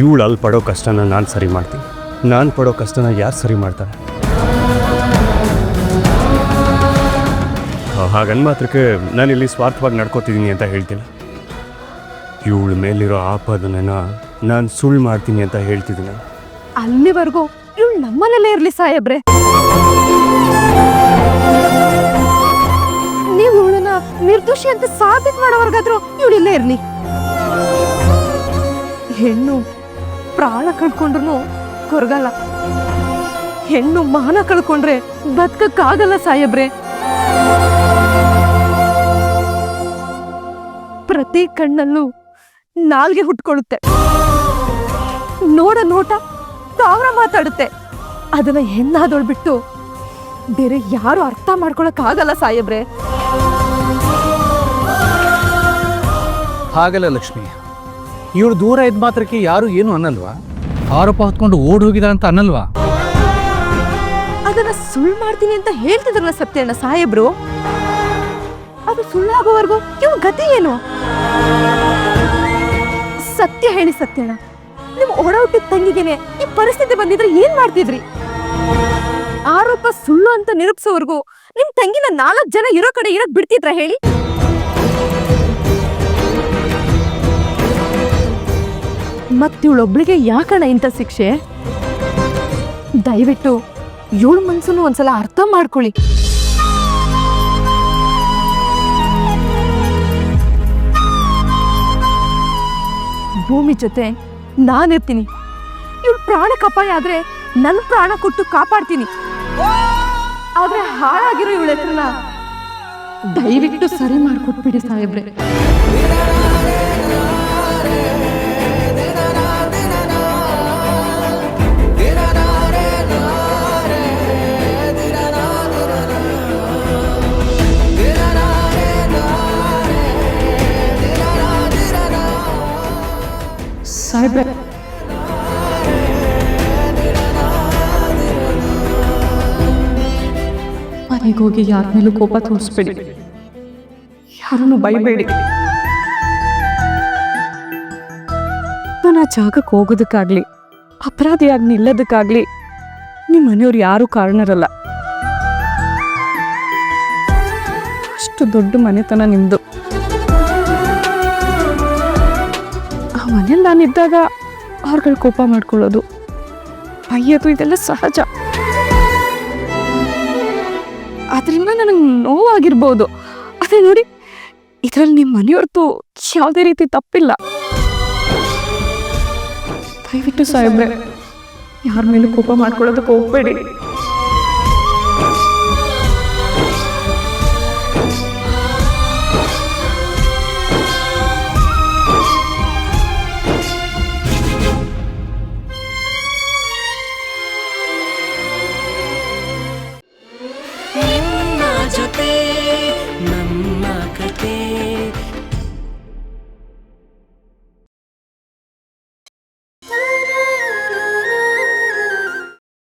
ಇವಳು ಅಲ್ಲಿ ಪಡೋ ಕಷ್ಟನ ನಾನು ಸರಿ ಮಾಡ್ತೀನಿ. ನಾನು ಪಡೋ ಕಷ್ಟನ ಯಾರು ಸರಿ ಮಾಡ್ತಾರೆ? ಹಾಗನ್ ಮಾತ್ರಕ್ಕೆ ನಾನು ಇಲ್ಲಿ ಸ್ವಾರ್ಥವಾಗಿ ನಡ್ಕೋತಿದ್ದೀನಿ ಅಂತ ಹೇಳ್ತಿಲ್ಲ. ಇವಳ ಮೇಲಿರೋ ಆಪಾದನೆನ ನಾನು ಸುಳ್ಳು ಮಾಡ್ತೀನಿ ಅಂತ ಹೇಳ್ತಿದ್ದೀನಿ. ಅಲ್ಲಿವರೆಗೂ ಇವಳು ನಮ್ಮನೇಲೇ ಇರಲಿ ಸಾಹೇಬ್ರೆ. ನೀವು ಇವಳನ್ನ ನಿರ್ದೋಷಿ ಅಂತ ಸಾಬೀತ್ ಮಾಡೋವರ್ಗಾದ್ರು ಇವಳಿಲ್ಲೇ ಇರ್ಲಿ. ಹೆಣ್ಣು ಪ್ರಾಣ ಕಳ್ಕೊಂಡ್ರು ಕೊರಗಲ್ಲ ಹೆಣ್ಣು ಮಾನ ಕಳ್ಕೊಂಡ್ರೆ ಬದುಕಕ್ಕಾಗಲ್ಲ ಸಾಹೇಬ್ರೆ. ಪ್ರತಿ ಕಣ್ಣಲ್ಲೂ ನಾಲ್ಗೆ ಹುಟ್ಕೊಳ್ಳುತ್ತೆ. ನೋಡ ನೋಟ ಸಾವಿರ ಮಾತಾಡುತ್ತೆ. ಅದನ್ನ ಹೆಣ್ಣಾದೊಳ್ಬಿಟ್ಟು ಬೇರೆ ಯಾರು ಅರ್ಥ ಆಗಲ್ಲ ಸಾಹೇಬ್ರೆ. ಹಾಗಲ್ಲ ಲಕ್ಷ್ಮಿ. ಇವಳು ದೂರ ಇದ್ದ ಮಾತ್ರಕ್ಕೆ ಯಾರು ಏನು ಅನ್ನಲ್ವಾ? ಆರೋಪ ಹೊತ್ಕೊಂಡು ಓಡ್ ಹೋಗಿದಾರೆ ಅಂತ ಅನ್ನಲ್ವಾ? ಅದನ್ನ ಸುಳ್ಳು ಮಾಡ್ತೀನಿ ಅಂತ ಹೇಳ್ತಿದ್ರಲ್ಲ ಸತ್ಯಣ್ಣ ಸಾಹೇಬ್ರು? ಅದು ಸುಳ್ಳಾಗೋವರೆಗೂ ಇವ್ ಗತಿ ಏನು? ಸತ್ಯ ಹೇಳಿ ಸತ್ಯಣ್ಣ. ನಿಮ್ ಒಡ ಹುಟ್ಟಿದ ತಂಗಿಗೆನೆ ಈ ಪರಿಸ್ಥಿತಿ ಬಂದಿದ್ರೆ ಏನ್ ಮಾಡ್ತಿದ್ರಿ? ಆರೋಪ ಸುಳ್ಳು ಅಂತ ನಿರೂಪಿಸೋವರೆಗೂ ನಿಮ್ ತಂಗಿನ ನಾಲ್ಕು ಜನ ಇರೋ ಕಡೆ ಇರಕ್ ಬಿಡ್ತಿದ್ರ ಹೇಳಿ? ಮತ್ತಿವಳೊಬ್ಳಿಗೆ ಯಾಕಣ ಇಂಥ ಶಿಕ್ಷೆ? ದಯವಿಟ್ಟು ಇವಳ ಮನ್ಸನ್ನು ಒಂದ್ಸಲ ಅರ್ಥ ಮಾಡ್ಕೊಳ್ಳಿ. ಭೂಮಿ ಜೊತೆ ನಾನಿರ್ತೀನಿ. ಇವಳ ಪ್ರಾಣಕ್ಕೆ ಅಪಾಯ ಆದ್ರೆ ನನ್ನ ಪ್ರಾಣ ಕೊಟ್ಟು ಕಾಪಾಡ್ತೀನಿ. ಆದ್ರೆ ಹಾಳಾಗಿರೋ ಇವಳ ದಯವಿಟ್ಟು ಸರಿ ಮಾಡಿಕೊಟ್ಬಿಡಿ ಸಾಹೇಬ್ರೆ. ಸಾಹೇಬ್ರೆ. ಮನೆಗೆ ಹೋಗಿ ಯಾರ ಮೇಲೂ ಕೋಪ ತೋರಿಸ್ಬೇಡಿ. ಯಾರನ್ನು ಬೈಬೇಡಿ. ನಾನು ಆ ಜಾಗಕ್ಕೆ ಹೋಗೋದಕ್ಕಾಗ್ಲಿ, ಅಪರಾಧಿಯಾಗಿ ನಿಲ್ಲೋದಕ್ಕಾಗ್ಲಿ ನಿಮ್ಮ ಮನೆಯವ್ರು ಯಾರೂ ಕಾರಣರಲ್ಲ. ಅಷ್ಟು ದೊಡ್ಡ ಮನೆತನ ನಿಮ್ದು. ಮನೇಲಿ ನಾನಿದ್ದಾಗ ಅವ್ರುಗಳು ಕೋಪ ಮಾಡ್ಕೊಳ್ಳೋದು. ಅಯ್ಯದು ಇದೆಲ್ಲ ಸಹಜ. ಅದರಿಂದ ನನಗೆ ನೋವಾಗಿರ್ಬೋದು. ಅದೇ ನೋಡಿ, ಇದರಲ್ಲಿ ನಿಮ್ಮ ಮನೆಯವ್ರದ್ದು ಯಾವುದೇ ರೀತಿ ತಪ್ಪಿಲ್ಲ. ದಯವಿಟ್ಟು ಸಾಹೇಬ್ರೆ, ಯಾರ ಮೇಲೂ ಕೋಪ ಮಾಡ್ಕೊಳ್ಳೋದಕ್ಕೆ ಹೋಗ್ಬೇಡಿ. yo te